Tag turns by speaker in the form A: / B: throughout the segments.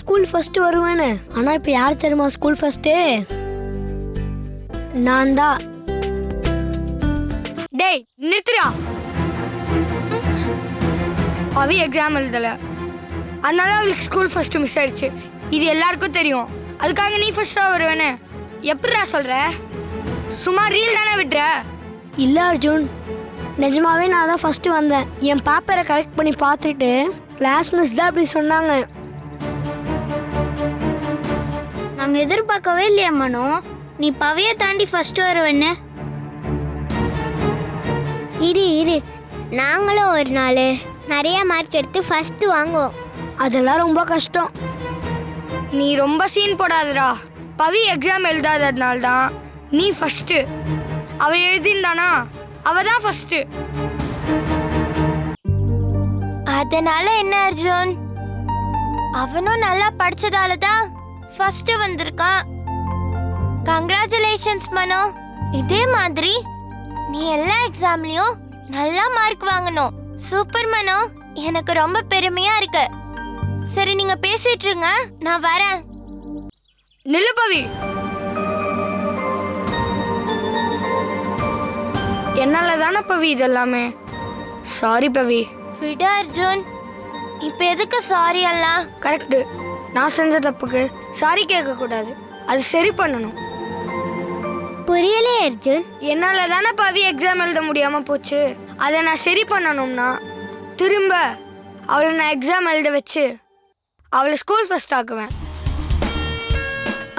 A: School first வருவேன்னு. ஆனா இப்ப யார் தெரியுமா ஸ்கூல் ஃபர்ஸ்ட் நான் தான்.
B: டேய் நிறுத்துடா. அவ எக்ஸாம் எழுதல. அதனால அவளுக்கு ஸ்கூல் ஃபர்ஸ்ட் மிஸ் ஆயிடுச்சு. இது எல்லாருக்கும் தெரியும். அதுக்காக நீ ஃபர்ஸ்டா வருவேன்னு. எப்படிடா சொல்ற? சும்மா ரீல் தானே விடுற?
A: இல்ல அர்ஜுன். நிஜமாவே நான் தான் ஃபர்ஸ்ட் வந்தேன். என் பேப்பரை கரெக்ட் பண்ணி பார்த்துட்டு கிளாஸ் மிஸ் தான் அப்படி சொன்னாங்க.
C: நாங்க எதிர்பார்க்கவே இல்லையா மனோ? நீ பவைய தாண்டி ஃபர்ஸ்ட் வருவன்னு. இரு இரு. நாங்களும் ஒரு நாள். நிறைய மார்க் எடுத்து ஃபர்ஸ்ட் வாங்குவோம்.
A: அதெல்லாம் ரொம்ப கஷ்டம்.
B: நீ ரொம்ப சீன் போடாதடா. பவி எக்ஸாம் எழுதாததுனால தான் நீ ஃபர்ஸ்ட் அவ எழுதிந்தானா அவ தான் ஃபர்ஸ்ட்
C: அதனால என்ன அர்ஜுன்? அவனும் நல்லா படிச்சதால தான் ஃபர்ஸ்ட் வந்திருக்கான். கங்க்ராச்சுலேஷன்ஸ் மனோ. இதே மாதிரி நீ எல்லா எக்ஸாம்லயும் நல்லா மார்க் வாங்கணும். சூப்பர் மனோ. எனக்கு ரொம்ப பெருமையா இருக்கு. சரி நீங்க பேசிட்டு இருங்க. நான் வரேன்.
B: நில்லு பவி. என்னால தானே பவி இது எல்லாமே சாரி பவி.
C: விடு அர்ஜுன். இப்ப எதுக்கு சாரி எல்லாம்?
B: கரெக்டு நான் செஞ்ச தப்புக்கு சாரி கேட்க கூடாது அது சரி பண்ணணும்.
C: புரியலே அர்ஜுன்.
B: என்னால தானே பவி எக்ஸாம் எழுத முடியாம போச்சு. அதை நான் சரி பண்ணணும்னா திரும்ப அவளை நான் எக்ஸாம் எழுத வச்சு அவளை ஸ்கூல் ஃபர்ஸ்ட் ஆக்குவேன்.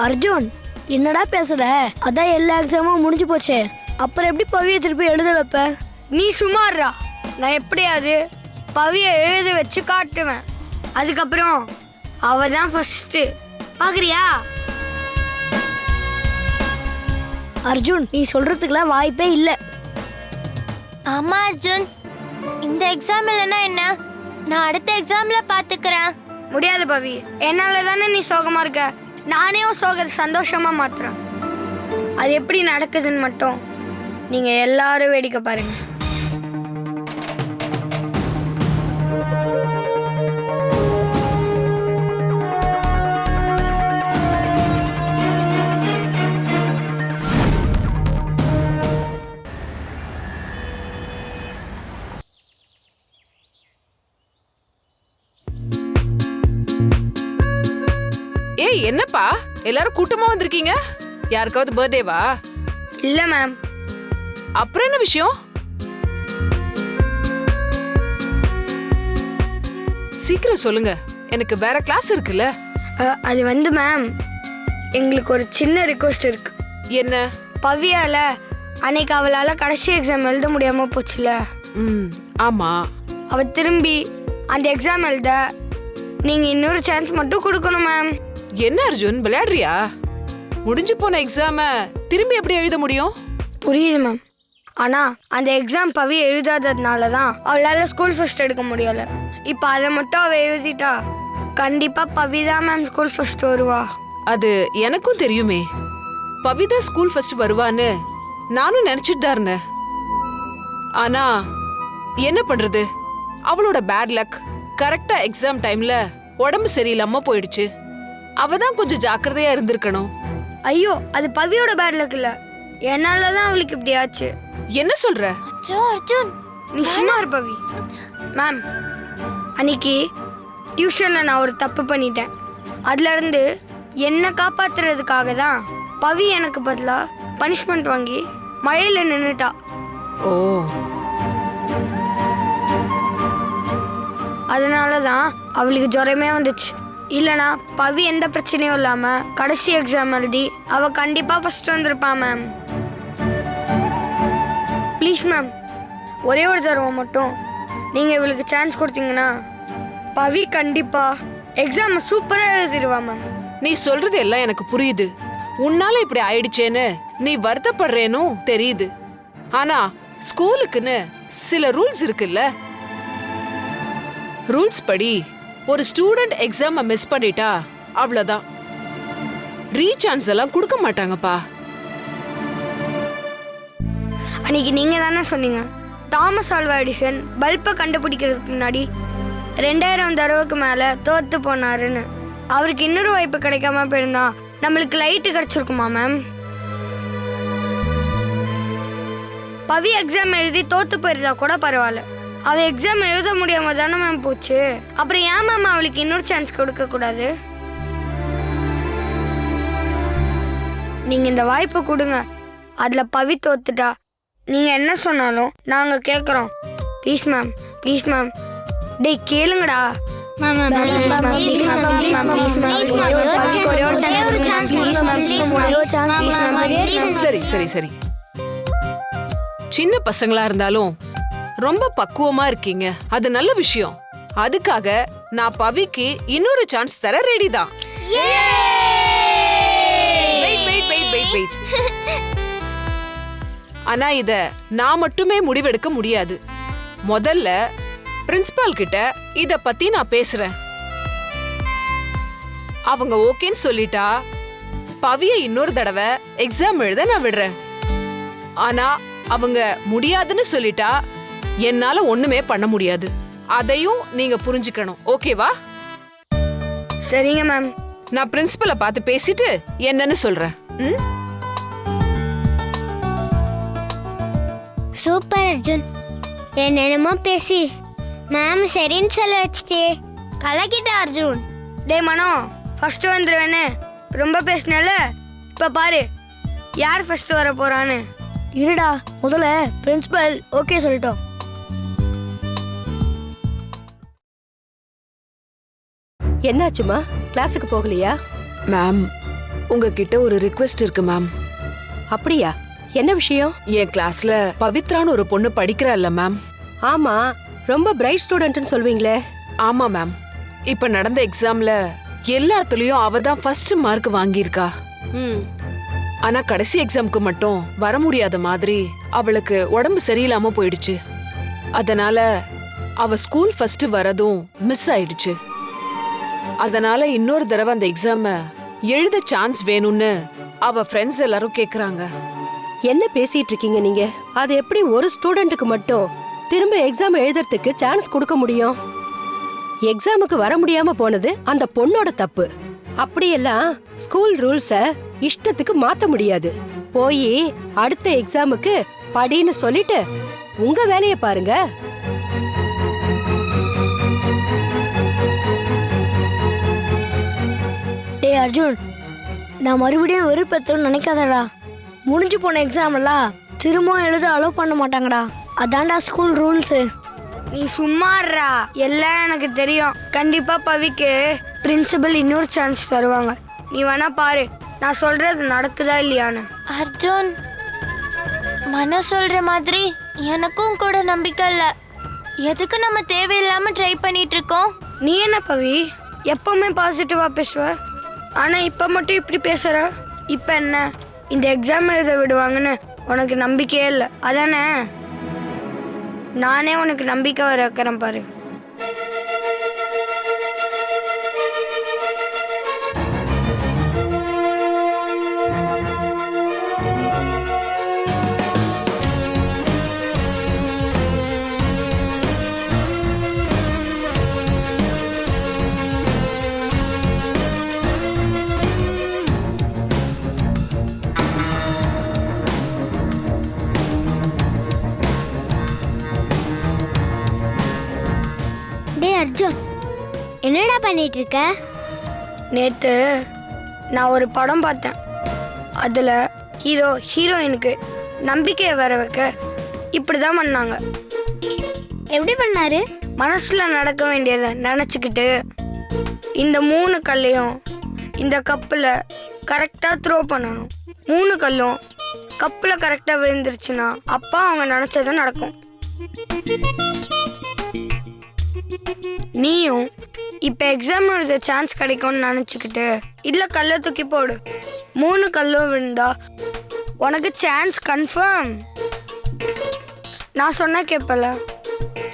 A: அர்ஜுன் என்னடா பேசுற? அதான் எல்லா எக்ஸாமும் முடிஞ்சு போச்சே. அப்புறம் எப்படி பவியை திருப்பி எழுத வைப்ப?
B: நீ சுமார்ரா நான் எப்படியாவது பவியை எழுத வச்சு காட்டுவேன். அதுக்கப்புறம் அவ தான் ஃபர்ஸ்ட் பாக்குறியா?
A: அர்ஜுன் நீ சொல்றதுக்குலாம் வாய்ப்பே இல்லை.
C: ஆமா அர்ஜுன். இந்த எக்ஸாம் இல்லைன்னா என்ன? நான் அடுத்த எக்ஸாம்ல பாத்துக்கிறேன்.
B: முடியாது பவி. என்னால தானே நீ சோகமா இருக்க? நானே உன் சோகத்தை சந்தோஷமா மாத்துறேன். அது எப்படி நடக்குதுன்னு மட்டும் நீங்க எல்லாரும் வேடிக்கை பாருங்க.
D: என்னப்பா எல்லாரும் கூட்டமா வந்திருக்கீங்க? யாருக்காவது பர்த்டேவா
B: இல்ல மேம்
D: அப்புறம் என்ன விஷயம்? சீக்கிரம் சொல்லுங்க. எனக்கு வேற கிளாஸ் இருக்குல்ல.
B: அது வந்து மேம் எங்களுக்கு ஒரு சின்ன ரிக்வெஸ்ட் இருக்கு.
D: என்ன?
B: பவியால அன்னைக்கு அவளால கடைசி எக்ஸாம் எழுத முடியாம போச்சுல.
D: ம் ஆமா.
B: அவ திரும்பி அந்த எக்ஸாம் எழுத நீங்க இன்னொரு சான்ஸ் மட்டும் கொடுக்கணும் மேம்
D: என்ன அர்ஜுன்? விளையாடுறியா? முடிஞ்சு போன எக்ஸாம திரும்பி எப்படி எழுத முடியும்?
B: புரியுது மேம் ஆனா அந்த எக்ஸாம் பவி எழுதாததுனால தான் அவளால ஸ்கூல் ஃபர்ஸ்ட் எடுக்க முடியல. இப்போ அதை மட்டும் அவ எழுதிட்டா கண்டிப்பா பவி தான் மேம் ஸ்கூல் ஃபர்ஸ்ட் வருவா.
D: அது எனக்கும் தெரியுமே. பவிதா ஸ்கூல் ஃபர்ஸ்ட் வருவான்னு நானும் நினைச்சிட்டு தான் இருந்தேன். ஆனா என்ன பண்றது? அவளோட பேட் லக் கரெக்டா எக்ஸாம் டைம்ல உடம்பு சரியில்லாம போயிடுச்சு. அவ தான் கொஞ்சம் ஜாக்கிரதையா இருந்திருக்கணும்.
B: ஐயோ அது பவியோட பேட் லக் இல்ல. என்னால தான் அவளுக்கு இப்படி ஆச்சு.
D: என்ன சொல்ற?
C: அச்சோ அர்ஜுன்.
B: நீ சும்மா இரு பவி. மேம் அன்னைக்கு டியூஷன்ல நான் ஒரு தப்பு பண்ணிட்டேன். அதுல இருந்து என்னை காப்பாத்துறதுக்காக தான் பவி எனக்கு பதிலா பனிஷ்மெண்ட் வாங்கி மழையில நின்னுட்டா.
D: ஓ.
B: அதனால தான் அவளுக்கு ஜுரமே வந்துச்சு. இல்லனா பவி எந்த பிரச்சனையும் இல்லாம கடைசி எக்ஸாம் எழுதி அவ கண்டிப்பா ஃபர்ஸ்ட் வந்திருப்பா மேம் ப்ளீஸ் மேம் ஒரே ஒரு தடவை மட்டும் நீங்க இவளுக்கு சான்ஸ் கொடுத்தீங்கன்னா பவி கண்டிப்பா எக்ஸாம் சூப்பரா எழுதிடுவா மேம்
D: நீ சொல்றது எல்லாம் எனக்கு புரியுது. உன்னால இப்படி ஆயிடுச்சேன்னு நீ வருத்தப்படுறேனும் தெரியுது. ஆனா ஸ்கூலுக்குன்னு சில ரூல்ஸ் இருக்குல்ல? ரூல்ஸ் படி ஒரு ஸ்டூடெண்ட் எக்ஸாமை மிஸ் பண்ணிட்டா அவ்வளவுதான். ரீசான்ஸ் எல்லாம் கொடுக்க மாட்டாங்கப்பா.
B: அன்னைக்கு நீங்கள் தானே சொன்னீங்க? தாமஸ் ஆல்வா எடிசன் பல்பை கண்டுபிடிக்கிறதுக்கு முன்னாடி ரெண்டாயிரம் தடவைக்கு மேலே தோத்து போனாருன்னு. அவருக்கு இன்னொரு வாய்ப்பு கிடைக்காம போயிருந்தா நம்மளுக்கு லைட்டு கிடைச்சிருக்குமா மேம் பவி எக்ஸாம் எழுதி தோத்து போயிருந்தா கூட பரவாயில்ல. அவ எக்ஸாம் எழுத முடியாம தானே மேம் போச்சு அப்புறம் ஏன் மேம் அவளுக்கு இன்னொரு சான்ஸ் கொடுக்க கூடாது நீங்க இந்த வாய்ப்பை கொடுங்க அதுல பவி தோத்துட்டா நீங்க என்ன சொன்னாலும் நாங்க கேக்குறோம் ப்ளீஸ் மேம் ப்ளீஸ் மேம் டேய் கேளுங்கடா
D: சரி சரி சரி சின்ன பசங்களா இருந்தாலும் ரொம்ப பக்குவமா இருக்கீங்க. அது நல்ல விஷயம். அதுக்காக நான் பவிக்கு இன்னொரு சான்ஸ் தர ரெடி தான். ஆனா இத நான் மட்டுமே முடிவெடுக்க முடியாது. முதல்ல பிரின்சிபால் கிட்ட இத பத்தி நான் பேசுறேன். அவங்க ஓகேன்னு சொல்லிட்டா பவிய இன்னொரு தடவை எக்ஸாம் எழுத நான் விடுறேன். ஆனா அவங்க முடியாதுன்னு சொல்லிட்டா என்னால ஒண்ணுமே பண்ண முடியாது. அதையும் நீங்க புரிஞ்சுக்கணும். ஓகேவா?
B: சரிங்க மேம்.
D: நான் பிரின்சிபலை பார்த்து பேசிட்டு என்னன்னு சொல்றேன். ம்?
C: சூப்பர் அர்ஜுன். என்னென்னமோ பேசி. மேம் சரின்னு சொல்ல வச்சுட்டே. கலக்கிட்ட அர்ஜுன்.
B: டேய் மனோ ஃபர்ஸ்ட் வந்துருவேன்னு. ரொம்ப பேசினல இப்ப பாரு. யார் ஃபர்ஸ்ட் வர போறான்னு?
A: இருடா முதல்ல பிரின்சிபல் ஓகே சொல்லிட்டோம்.
E: என்னாச்சுமா? கிளாஸுக்கு போகலையா?
D: மேம் உங்ககிட்ட ஒரு ரிக்வெஸ்ட் இருக்கு மேம்
E: அப்படியா? என்ன விஷயம்?
D: என் கிளாஸ்ல பவித்ரான்னு ஒரு பொண்ணு படிக்கிறா இல்ல மேம்
E: ஆமா ரொம்ப பிரைட் ஸ்டூடெண்ட்னு சொல்வீங்களே.
D: ஆமா மேம் இப்ப நடந்த எக்ஸாம்ல எல்லாத்துலயும் அவ தான் ஃபர்ஸ்ட் மார்க் வாங்கியிருக்கா.
E: ம்.
D: ஆனா கடைசி எக்ஸாம்க்கு மட்டும் வர முடியாத மாதிரி அவளுக்கு உடம்பு சரியில்லாம போயிடுச்சு. அதனால அவ ஸ்கூல் ஃபர்ஸ்ட் வரதும் மிஸ் ஆயிடுச்சு. அதனால இன்னொரு தடவை அந்த எக்ஸாம எழுத சான்ஸ் வேணும்னு அவ ஃப்ரெண்ட்ஸ் எல்லாரும் கேக்குறாங்க.
E: என்ன பேசிட்டு இருக்கீங்க நீங்க? அது எப்படி ஒரு ஸ்டூடெண்ட்டுக்கு மட்டும் திரும்ப எக்ஸாம் எழுதுறதுக்கு சான்ஸ் கொடுக்க முடியும்? எக்ஸாமுக்கு வர முடியாம போனது அந்த பொண்ணோட தப்பு. அப்படியெல்லாம் ஸ்கூல் ரூல்ஸ இஷ்டத்துக்கு மாத்த முடியாது. போய் அடுத்த எக்ஸாமுக்கு படின்னு சொல்லிட்டு உங்க வேலையை பாருங்க.
A: டேய் அர்ஜுன் நான் மறுபடியும் வெறுப்பேற்றணும்னு நினைக்காதடா. முடிஞ்சு போன எக்ஸாம்லாம் திரும்பவும் எழுத அலோவ் பண்ண மாட்டாங்கடா. அதான்டா ஸ்கூல் ரூல்ஸு
B: நீ சும்மாறா எல்லாம் எனக்கு தெரியும். கண்டிப்பா பவிக்கு பிரின்சிபல் இன்னொரு சான்ஸ் தருவாங்க. நீ வேணா பாரு. நான் சொல்றது நடக்குதா இல்லையான்னு.
C: அர்ஜுன் மன சொல்ற மாதிரி எனக்கும் கூட நம்பிக்கை இல்ல. எதுக்கு நம்ம தேவையில்லாம ட்ரை பண்ணிட்டு இருக்கோம்?
B: நீ என்ன பவி? எப்பவுமே பாசிட்டிவா பேசுவ? ஆனால் இப்போ மட்டும் இப்படி பேசுகிற இப்போ என்ன? இந்த எக்ஸாம் எழுத விடுவாங்கன்னு உனக்கு நம்பிக்கையே இல்லை. அதானே? நானே உனக்கு நம்பிக்கை வர வைக்கிறேன் பாரு.
C: பண்ணிட்டு இருக்க
B: நேற்று நான் ஒரு படம் பார்த்தேன். அதில் ஹீரோ ஹீரோயினுக்கு நம்பிக்கையை வர வைக்க இப்படி தான் பண்ணாங்க.
C: எப்படி பண்ணாரு?
B: மனசில் நடக்க வேண்டியதை நினச்சிக்கிட்டு இந்த மூணு கல்லையும் இந்த கப்பில் கரெக்டாக த்ரோ பண்ணணும். மூணு கல்லும் கப்பில் கரெக்டாக விழுந்துருச்சுன்னா அப்பா அவங்க நினச்சது நடக்கும். நீயும் இப்போ எக்ஸாம் எழுத சான்ஸ் கிடைக்கும்னு நினச்சிக்கிட்டு இல்லை கல்லை தூக்கி போடு. மூணு கல்லும் விழுந்தா உனக்கு சான்ஸ் கன்ஃபார்ம் நான் சொன்ன கேட்பல.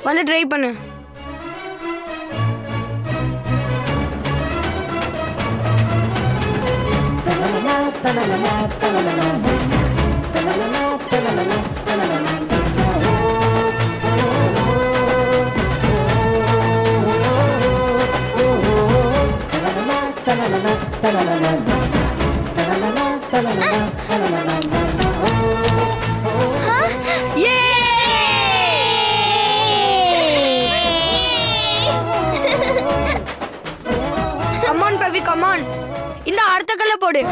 B: வந்து ட்ரை பண்ணு. கமான் பவி கமான் இந்த அடுத்த கல்ல போடு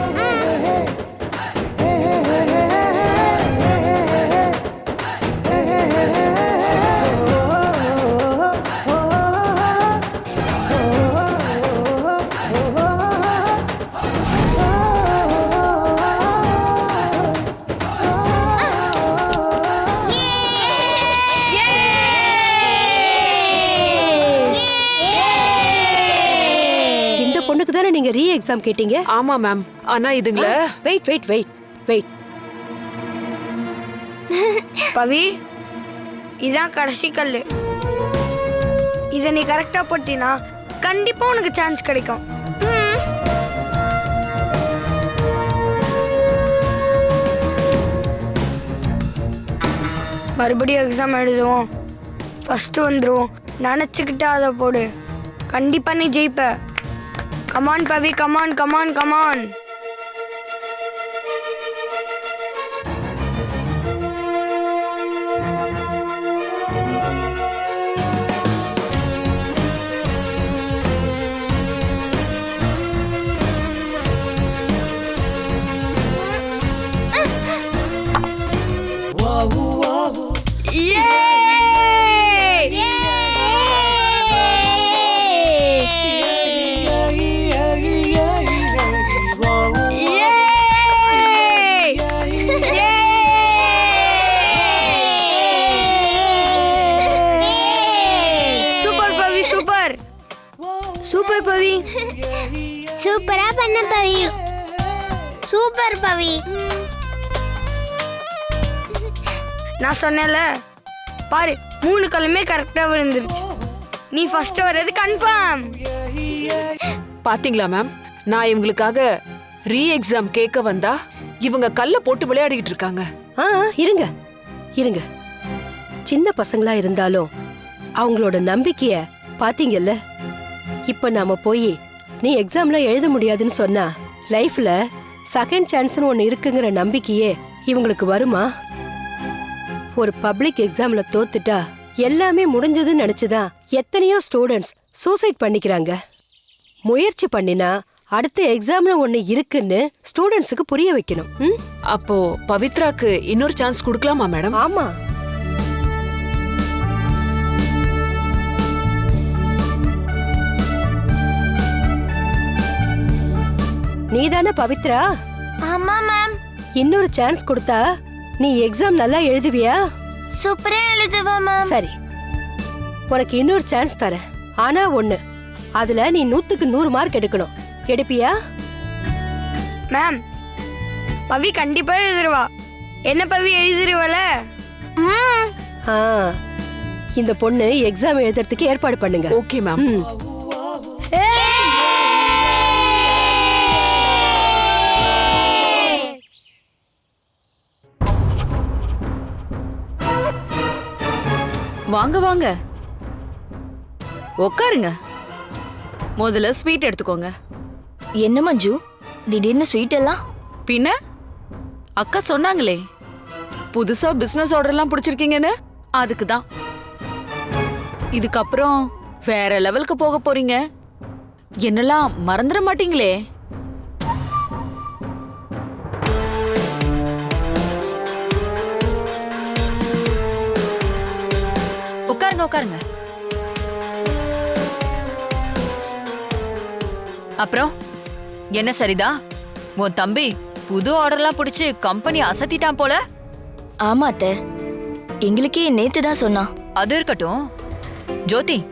E: எக்ஸாம் கேட்டீங்க?
D: ஆமா மேம் ஆனா இதுங்கள?
E: Wait wait wait wait
B: Pavi இதான் கடைசி கல்லு. இதை நீ கரெக்டா போட்டினா கண்டிப்பா உனக்கு சான்ஸ் கிடைக்கும். மறுபடியும் எக்ஸாம் எழுதுவோம். ஃபர்ஸ்ட் வந்துருவோம். நினச்சிக்கிட்டு அதை போடு. கண்டிப்பா நீ ஜெயிப்ப. Come on, Pavi, come on, come on, come on.
F: சூப்பரா பண்ண பவி. சூப்பர் பவி.
B: நான் சொன்னேன்ல பாரு மூணு கல்லுமே கரெக்டாக விழுந்துருச்சு. நீ ஃபர்ஸ்ட் வர்றது கன்ஃபார்ம்
D: பாத்தீங்களா மேம் நான் இவங்களுக்காக ரீ எக்ஸாம் கேட்க வந்தா இவங்க கல்ல போட்டு விளையாடிட்டு இருக்காங்க.
E: ஆ ஆ, இருங்க இருங்க. சின்ன பசங்களா இருந்தாலும் அவங்களோட நம்பிக்கைய பாத்தீங்கல்ல? இப்ப நாம போய் நீ எக்ஸாம்ல எழுத முடியாதுன்னு சொன்னா லைஃப்ல செகண்ட் சான்ஸ்னு ஒன்னு இருக்குங்கிற நம்பிக்கையே இவங்களுக்கு வருமா? ஒரு பப்ளிக் எக்ஸாம்ல தோத்துட்டா எல்லாமே முடிஞ்சதுன்னு நினைச்சுதான் எத்தனையோ ஸ்டூடெண்ட்ஸ் சூசைட் பண்ணிக்கிறாங்க. முயற்சி பண்ணினா அடுத்த எக்ஸாம்ல ஒன்னு இருக்குன்னு ஸ்டூடெண்ட்ஸுக்கு புரிய வைக்கணும்?
D: அப்போ பவித்ராக்கு இன்னொரு சான்ஸ் கொடுக்கலாமா மேடம்
E: ஆமா. நீதானே பவித்ரா?
F: ஆமா மேம்
E: இன்னொரு சான்ஸ் கொடுத்தா நீ எக்ஸாம் நல்லா எழுதுவியா?
F: சூப்பரா எழுதுவா மேம்
E: சரி. உனக்கு இன்னொரு சான்ஸ் தரேன். ஆனா ஒண்ணு. அதுல நீ நூத்துக்கு நூறு மார்க் எடுக்கணும். எடுப்பியா?
B: மேம் பவி கண்டிப்பா எழுதிருவா. என்ன பவி எழுதிருவல?
E: இந்த பொண்ணு எக்ஸாம் எழுதுறதுக்கு ஏற்பாடு பண்ணுங்க.
D: ஓகே மேம்
G: வாங்க வாங்க. உட்காருங்க முதல்ல ஸ்வீட் எடுத்துக்கோங்க.
F: என்ன மஞ்சு? திடீர்னு ஸ்வீட் எல்லாம்?
G: பின்ன? அக்கா சொன்னாங்களே புதுசா பிசினஸ் ஆர்டர்லாம் பிடிச்சிருக்கீங்கன்னு? அதுக்கு தான் இதுக்கப்புறம் வேற லெவலுக்கு போக போறீங்க. என்னெல்லாம் மறந்துட மாட்டீங்களே?
H: உட்காருங்க உட்காருங்க. அப்புறம் என்ன சரிதா? உன் தம்பி புது ஆர்டர்லாம் பிடிச்சு கம்பெனி அசத்திட்டான் போல.
F: ஆமா அத்தை. எங்களுக்கே நேத்து தான் சொன்னான்.
H: அது இருக்கட்டும். ஜோதி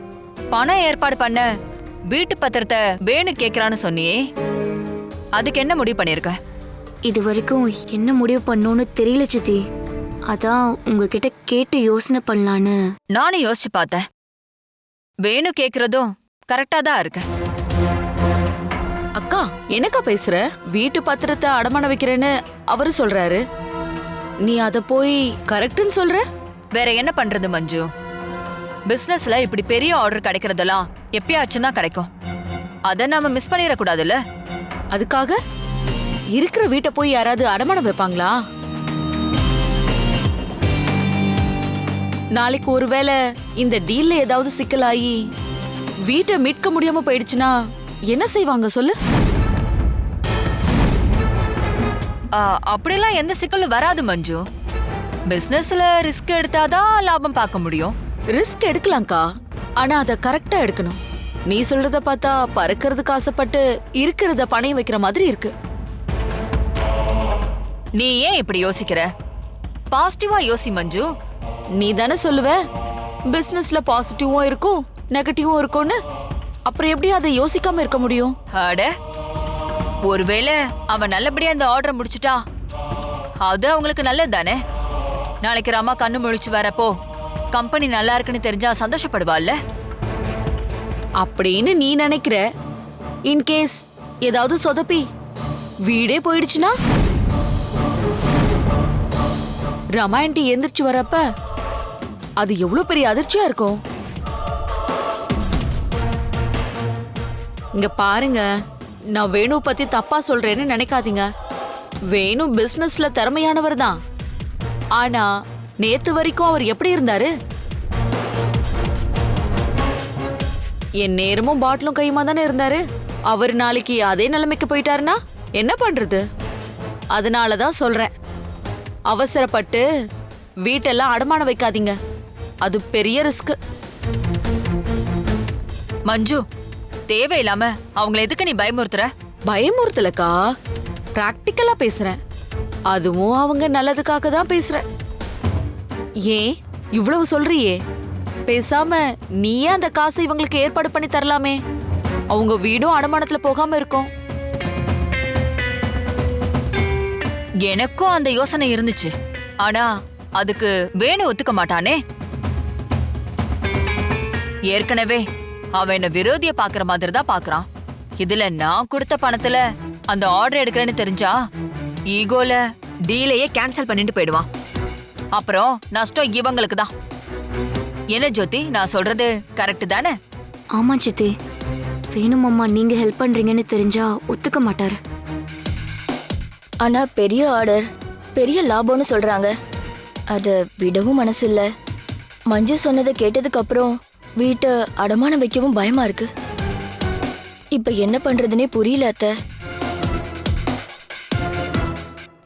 H: பணம் ஏற்பாடு பண்ண வீட்டு பத்திரத்தை வேணு கேக்குறான்னு சொன்னியே. அதுக்கு என்ன முடிவு பண்ணிருக்க?
I: இது வரைக்கும் என்ன முடிவு பண்ணோன்னு தெரியல சித்தி. அதான் உங்ககிட்ட கேட்டு யோசனை பண்ணலான்னு.
H: நானும் யோசிச்சு பார்த்தேன். வேணு கேக்குறதும் கரெக்டா தான் இருக்கு.
G: அக்கா என்னக்கா பேசுற? வீட்டு பத்திரத்தை அடமான வைக்கிறேன்னு அவரு சொல்றாரு. நீ அத போய் கரெக்ட்னு சொல்ற?
H: வேற என்ன பண்றது மஞ்சு? பிசினஸ்ல இப்படி பெரிய ஆர்டர் கிடைக்கிறதெல்லாம் எப்பயாச்சும் தான் கிடைக்கும். அத நாம மிஸ் பண்ணிடக்கூடாதுல்ல?
G: அதுக்காக? இருக்கிற வீட்டை போய் யாராவது அடமானம் வைப்பாங்களா? நாளைக்கு ஒருவேளை இந்த டீல்ல ஏதாவது சிக்கலாகி வீட்டை மீட்க முடியாம போயிடுச்சுன்னா என்ன செய்வாங்க சொல்லு?
H: ஆ, அப்படிலாம் எந்த சிக்கலும் வராது மஞ்சு. பிசினஸ்ல ரிஸ்க் எடுத்தாதான் லாபம் பார்க்க முடியும்.
G: ரிஸ்க் எடுக்கலாம்க்கா. ஆனா அத கரெக்டா எடுக்கணும். நீ சொல்றத பார்த்தா பறக்கிறதுக்கு ஆசைப்பட்டு இருக்கிறத பணையம் வைக்கிற மாதிரி இருக்கு.
H: நீ ஏன் இப்படி யோசிக்கிற? பாசிட்டிவா யோசி மஞ்சு.
G: நீ தானே சொல்லுவ? பிசினஸ்ல பாசிட்டிவும் இருக்கும் நெகட்டிவும் இருக்கும்னு? அப்புறம் எப்படி அதை யோசிக்காம இருக்க முடியும்?
H: அட ஒருவேளை அவன் நல்லபடியா இந்த ஆர்டரை முடிச்சிட்டா? அது அவங்களுக்கு நல்லது தானே நாளைக்கு ராமா கண்ணு முழிச்சு வரப்போ கம்பெனி நல்லா இருக்குன்னு தெரிஞ்சா சந்தோஷப்படுவாள்ல?
G: அப்படின்னு நீ நினைக்கிற? இன்கேஸ் ஏதாவது சொதப்பி வீடே போயிடுச்சுன்னா? ரமாயண்டி எந்திரிச்சு வரப்ப அது எவ்வளவு பெரிய அதிர்ச்சியா இருக்கும்? இங்க பாருங்க. நான் வேணு பத்தி தப்பா சொல்றேன்னு நினைக்காதீங்க. வேணு பிசினஸ்ல திறமையானவர் தான். ஆனா நேத்து வரைக்கும் அவர் எப்படி இருந்தாரு? என் நேரமும் பாட்டிலும் கையுமா தானே இருந்தாரு? அவர் நாளைக்கு அதே நிலைமைக்கு போயிட்டாருன்னா என்ன பண்றது? அதனால தான் சொல்றேன். அவசரப்பட்டு வீட்டெல்லாம் அடமானம் வைக்காதீங்க. அது பெரிய ரிஸ்க்
H: மஞ்சு தேவையில்லாம அவங்கள எதுக்கு நீ பயமுறுத்துற?
G: பயமுறுத்தலக்கா? பிராக்டிக்கலா பேசுறேன். அதுவும் அவங்க நல்லதுக்காக தான் பேசுறேன். ஏன்? இவ்வளவு சொல்றியே. பேசாம நீயே அந்த காசை இவங்களுக்கு ஏற்பாடு பண்ணி தரலாமே. அவங்க வீடும் அடமானத்துல போகாம இருக்கும்.
H: எனக்கும் அந்த யோசனை இருந்துச்சு. ஆனா அதுக்கு வேணு ஒத்துக்க மாட்டானே. ஏற்கனவே அவன் என்ன விரோதிய பாக்குற மாதிரி தான் பாக்குறான். இதுல நான் கொடுத்த பணத்துல அந்த ஆர்டர் எடுக்கிறேன்னு தெரிஞ்சா ஈகோல டீலையே கேன்சல் பண்ணிட்டு போயிடுவான். அப்புறம் நஷ்டம் இவங்களுக்கு தான் என்ன ஜோதி நான் சொல்றது கரெக்ட் தானே?
G: ஆமா சித்தி. வேணும் அம்மா நீங்க ஹெல்ப் பண்றீங்கன்னு தெரிஞ்சா ஒத்துக்க மாட்டாரு.
F: ஆனா பெரிய ஆர்டர் பெரிய லாபம்னு சொல்றாங்க. அத விடவும் மனசு இல்ல மஞ்சு சொன்னதை கேட்டதுக்கு அப்புறம் வீட்டை அடமானம் வைக்கவும் பயமா இருக்கு. இப்ப என்ன பண்றதுனே புரியல அத்த.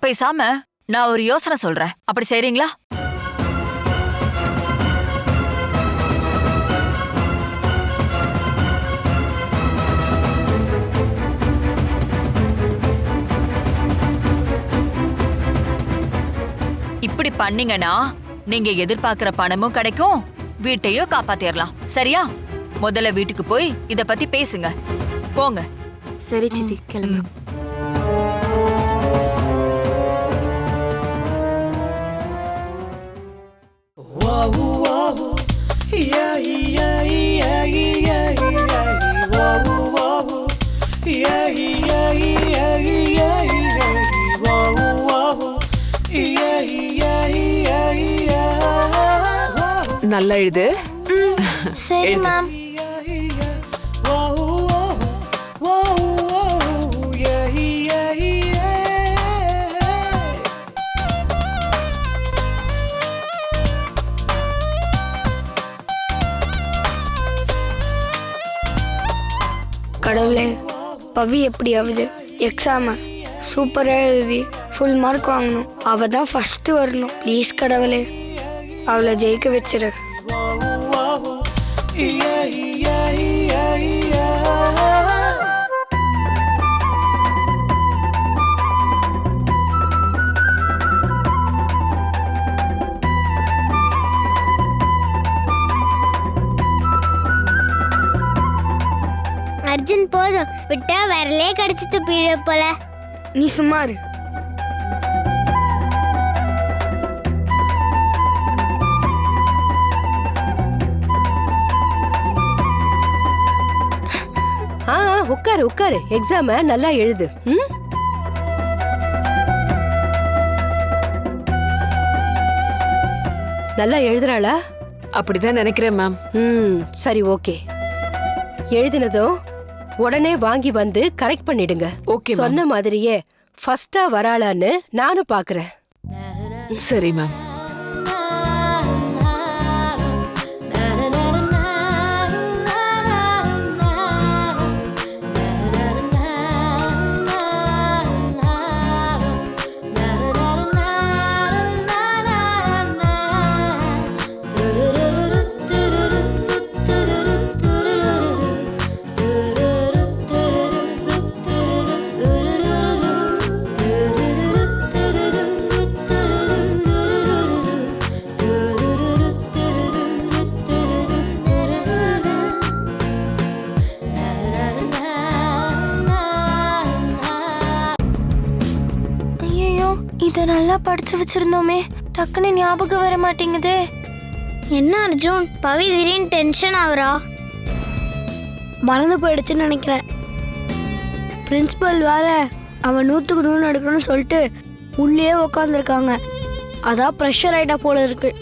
H: பேசாம நான் ஒரு யோசனை சொல்றேன். அப்படி செய்றீங்களா? இப்படி பண்ணீங்கன்னா நீங்க எதிர்பார்க்கிற பணமும் கிடைக்கும். வீட்டையும் காப்பாத்திரலாம். சரியா? முதல்ல வீட்டுக்கு போய் இத பத்தி பேசுங்க. போங்க.
G: சரி சித்தி. கிளம்புறோம்.
D: நல்லா எழுது.
C: சரி மேம்
B: கடவுளே பவி எப்படியாவது எக்ஸாமை சூப்பராக எழுதி ஃபுல் மார்க் வாங்கணும். அவள் தான் ஃபஸ்ட்டு வரணும். ப்ளீஸ் கடவுளே அவளை ஜெயிக்க வச்சிரு.
C: அர்ஜுன் போதும். விட்டா வரலே கிடைச்சிட்டு துப்பிட போல.
B: நீ சும்மா இரு.
E: உட்காரு உட்காரு. எக்ஸாம நல்லா எழுது. ம்? நல்லா எழுதுறாளா?
D: அப்படிதான் நினைக்கிறேன் மேம்
E: ம் சரி ஓகே. எழுதினதும் உடனே வாங்கி வந்து கரெக்ட் பண்ணிடுங்க.
D: ஓகே
E: சொன்ன மாதிரியே ஃபர்ஸ்டா வராளான்னு நானும் பாக்குறேன்.
D: சரி மேம்
J: இத நல்லா படிச்சு வச்சிருந்தோமே. டக்குன்னு ஞாபகம் வர மாட்டேங்குதே.
A: என்ன அர்ஜுன்? பவி திடீர்னு டென்ஷன் ஆகுறா? மறந்து போயிடுச்சுன்னு நினைக்கிறேன். பிரின்சிபல் வேற அவன் நூற்றுக்கு நூறு எடுக்கணும்னு சொல்லிட்டு உள்ளே உக்காந்துருக்காங்க. அதான் ப்ரெஷர் ஆயிட்டா போல இருக்கு.